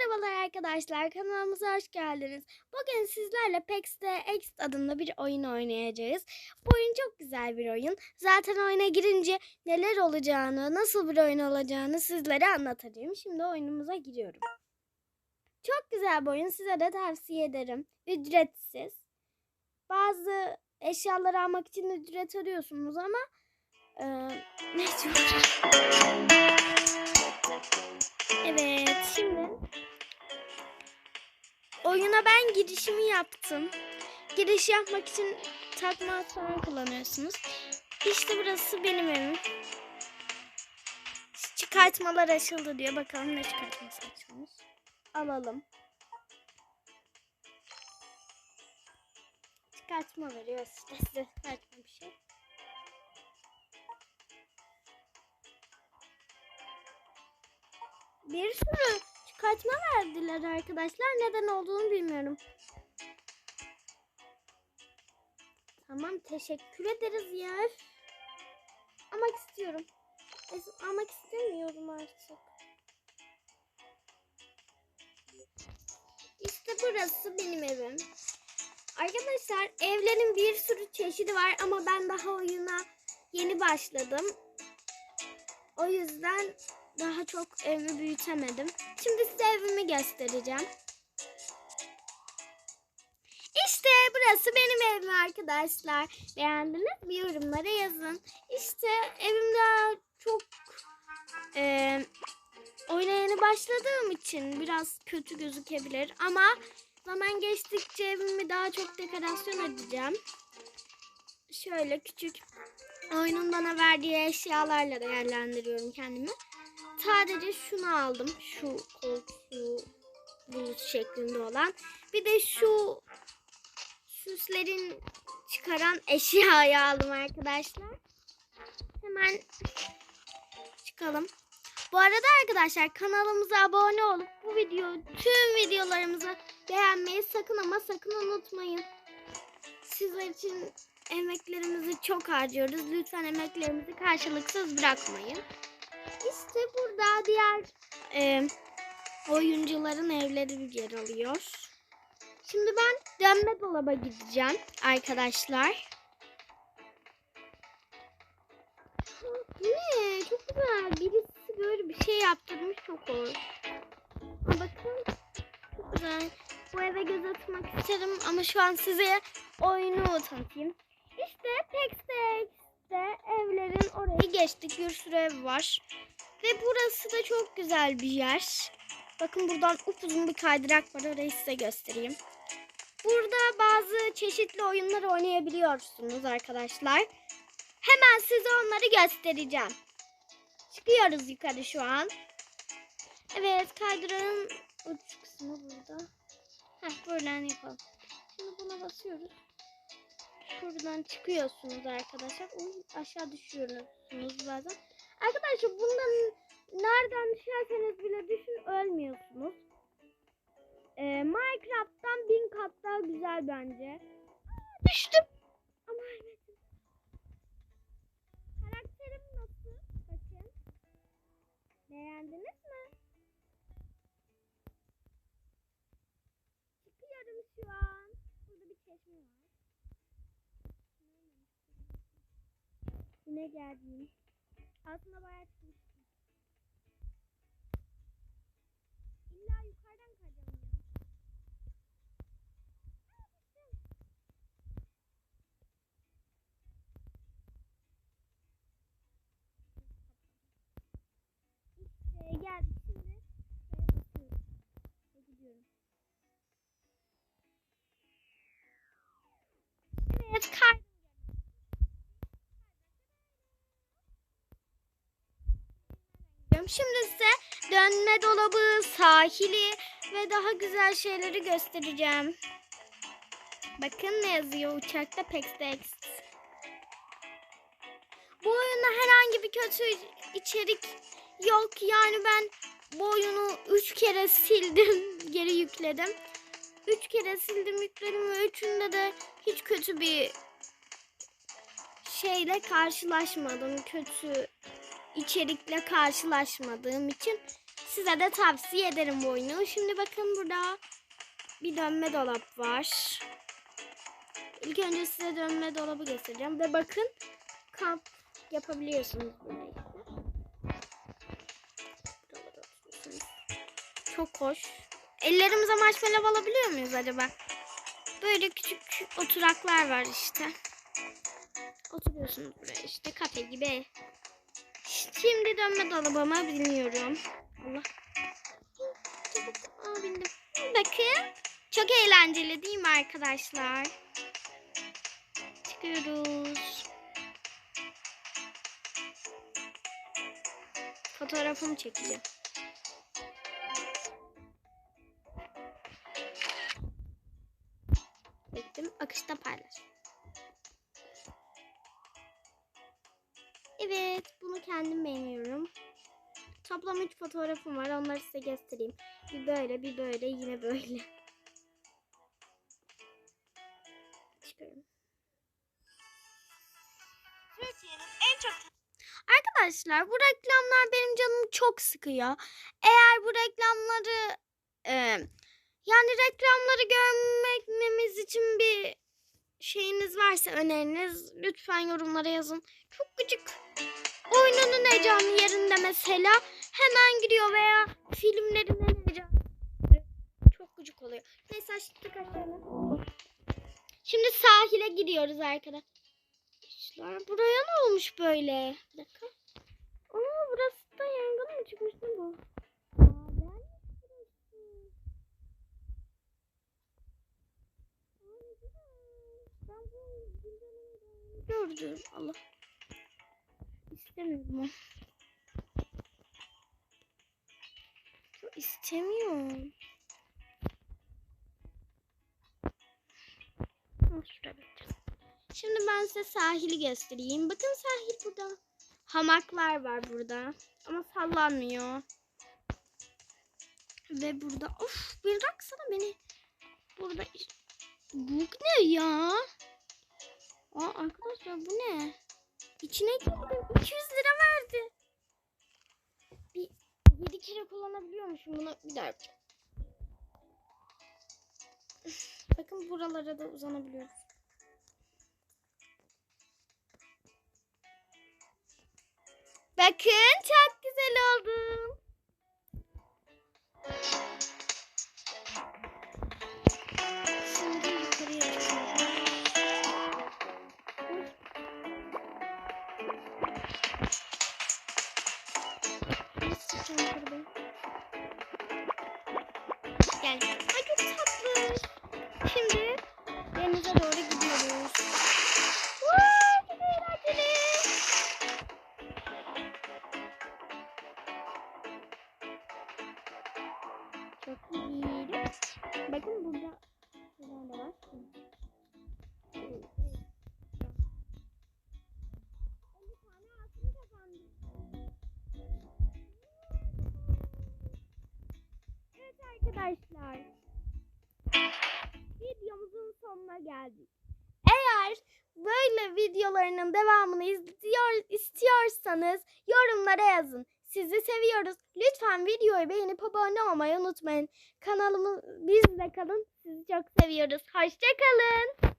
Merhabalar arkadaşlar kanalımıza hoş geldiniz. Bugün sizlerle PEX'te X adında bir oyun oynayacağız. Bu oyun çok güzel bir oyun. Zaten oyuna girince neler olacağını, nasıl bir oyun olacağını sizlere anlatacağım. Şimdi oyunumuza giriyorum. Çok güzel bir oyun size de tavsiye ederim. Ücretsiz. Bazı eşyaları almak için ücret arıyorsunuz ama e, mecbur. Evet şimdi oyuna ben girişimi yaptım. Giriş yapmak için takma falan kullanıyorsunuz. İşte burası benim evim. Çıkartmalar açıldı diyor. Bakalım ne çıkartması açılmış. Alalım. Çıkartma veriyor işte size saçma bir şey. Bir sürü çıkartma verdiler arkadaşlar. Neden olduğunu bilmiyorum. Tamam teşekkür ederiz ya. Almak istiyorum. Almak istemiyorum artık. İşte burası benim evim. Arkadaşlar evlerin bir sürü çeşidi var ama ben daha oyuna yeni başladım. O yüzden daha çok evi büyütemedim. Şimdi size evimi göstereceğim. İşte burası benim evim arkadaşlar. Beğendiniz mi? Yorumlara yazın. İşte evim daha çok e, oyuna başladığım için biraz kötü gözükebilir. Ama zaman geçtikçe evimi daha çok dekorasyon edeceğim. Şöyle küçük oyunun bana verdiği eşyalarla değerlendiriyorum kendimi. Sadece şunu aldım. Şu koltuğu buz şeklinde olan. Bir de şu süslerin çıkaran eşyayı aldım arkadaşlar. Hemen çıkalım. Bu arada arkadaşlar kanalımıza abone olup bu video tüm videolarımızı beğenmeyi sakın ama sakın unutmayın. Sizler için emeklerimizi çok harcıyoruz. Lütfen emeklerimizi karşılıksız bırakmayın. İşte burada diğer e, oyuncuların evleri yer alıyor. Şimdi ben dönme dolaba gideceğim arkadaşlar. Ne? Çok güzel. Birisi böyle bir şey yaptırmış çok hoş. Bakın çok güzel. Bu eve göz atmak isterim ama şu an size oyunu tanıtayım. İşte Textex'te evlerin orayı geçtik. Bir ev var. Ve burası da çok güzel bir yer. Bakın buradan upuzun bir kaydırak var. Orayı size göstereyim. Burada bazı çeşitli oyunlar oynayabiliyorsunuz arkadaşlar. Hemen size onları göstereceğim. Çıkıyoruz yukarı şu an. Evet kaydıranın uç kısmı burada. Heh buradan yapalım. Şimdi buna basıyoruz. Şuradan çıkıyorsunuz arkadaşlar. Aşağı düşüyorsunuz bazen. Arkadaşlar bundan nereden düşerseniz bile düşün ölmüyorsunuz. Ee, Minecraft'tan bin kat daha güzel bence. Yine geldim. Aslında bayağı çıkmıştım. İlla yukarıdan kayacağım ya. İşte geldik şimdi. Şuraya basıyorum. Ve gidiyorum. Evet kaydım. Şimdi size dönme dolabı, sahili ve daha güzel şeyleri göstereceğim. Bakın ne yazıyor uçakta Pextex. Bu oyunda herhangi bir kötü içerik yok. Yani ben bu oyunu 3 kere sildim, geri yükledim. 3 kere sildim, yükledim ve üçünde de hiç kötü bir şeyle karşılaşmadım. Kötü içerikle karşılaşmadığım için Size de tavsiye ederim bu oyunu. Şimdi bakın burada bir dönme dolap var. İlk önce size dönme dolabı göstereceğim. Ve bakın kamp yapabiliyorsunuz oturuyorsunuz. Çok hoş. Ellerimize marshmallow alabiliyor muyuz acaba? Böyle küçük oturaklar var işte. Oturuyorsunuz buraya işte kafe gibi. Şimdi dönme dolabıma biniyorum. Allah. Aa, bindim. Bakın. Çok eğlenceli değil mi arkadaşlar? Çıkıyoruz. Fotoğrafımı çekeceğim. Bunu kendim beğeniyorum. Toplam 3 fotoğrafım var. Onları size göstereyim. Bir böyle, bir böyle, yine böyle. Arkadaşlar bu reklamlar benim canımı çok sıkıyor. Eğer bu reklamları e, yani reklamları görmemiz için bir şeyiniz varsa öneriniz lütfen yorumlara yazın. Çok gıcık. Oyununun heyecanı yerinde mesela hemen giriyor veya filmlerin heyecanı. Çok gıcık oluyor. Neyse açtık kaşlarını. Şimdi sahile gidiyoruz arkadaşlar. Buraya ne olmuş böyle? Bir dakika. Aa burası da yangın mı çıkmış ne bu? Maden mi İstemiyorum. Yo, İstemiyorum. Şimdi ben size sahili göstereyim. Bakın sahil burada. Hamaklar var burada. Ama sallanmıyor. Ve burada of bir baksana beni. Burada bu ne ya? Aa arkadaşlar bu ne? İçine girdim. 200 lira verdi. Bir 7 kere kullanabiliyormuşum bunu bir daha. Bakın buralara da uzanabiliyoruz. Bakın çok güzel oldum. Gel. Ay çok. Şimdi denize doğru gidiyoruz. Vay çok eğlenceli. Çok iyi. Bakın burada arkadaşlar. Videomuzun sonuna geldik. Eğer böyle videolarının devamını izliyor, istiyorsanız yorumlara yazın. Sizi seviyoruz. Lütfen videoyu beğenip abone olmayı unutmayın. Kanalımız bizle kalın. Sizi çok seviyoruz. Hoşçakalın.